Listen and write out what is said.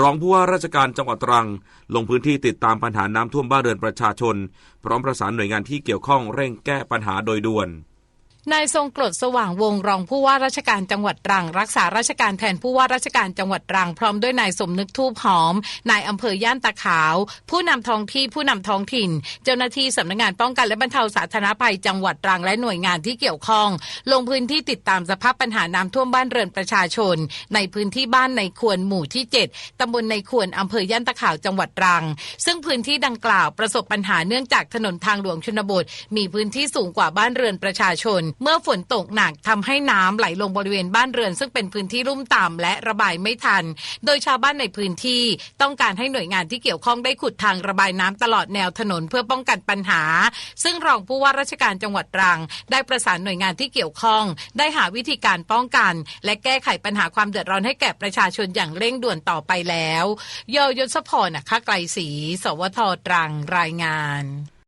รองผู้ว่าราชการจังหวัดตรัง ลงพื้นที่ติดตามปัญหาน้ำท่วมบ้านเรือนประชาชน พร้อมประสานหน่วยงานที่เกี่ยวข้องเร่งแก้ปัญหาโดยด่วน นายทรงกรดสว่างวงรองผู้ว่าราชการจังหวัดตรัง รักษาราชการแทนผู้ว่าราชการจังหวัดตรังพร้อมด้วยนายสมนึกทูบหอมนายอำเภอย่านตะขาว ผู้นำท้องที่ผู้นำท้องถิ่น เจ้าหน้าที่สำนักงานป้องกันและบรรเทาสาธารณภัยจังหวัดตรังและหน่วยงานที่เกี่ยวข้อง ลงพื้นที่ติดตามสภาพปัญหาน้ำท่วมบ้านเรือนประชาชน ในพื้นที่บ้านในควรหมู่ที่ 7ตำบลในควรอำเภอย่านตะขาวจังหวัดตรัง ซึ่งพื้นที่ดังกล่าวประสบปัญหาเนื่องจากถนนทางหลวงชนบท มีพื้นที่สูงกว่าบ้านเรือนประชาชนเมื่อฝนตกหนักทำให้น้ำไหลลงบริเวณบ้านเรือน ซึ่งเป็นพื้นที่ลุ่มต่ำและระบายไม่ทัน โดยชาวบ้านในพื้นที่ต้องการให้หน่วยงานที่เกี่ยวข้องได้ขุดทางระบายน้ำตลอดแนวถนนเพื่อป้องกันปัญหา ซึ่งรองผู้ว่าราชการจังหวัดตรัง ได้ประสานหน่วยงานที่เกี่ยวข้อง ได้หาวิธีการป้องกัน และแก้ไขปัญหาความเดือดร้อนให้แก่ประชาชนอย่างเร่งด่วนต่อไปแล้วโยยศพรนะคะไกลศรีสวทตรังรายงาน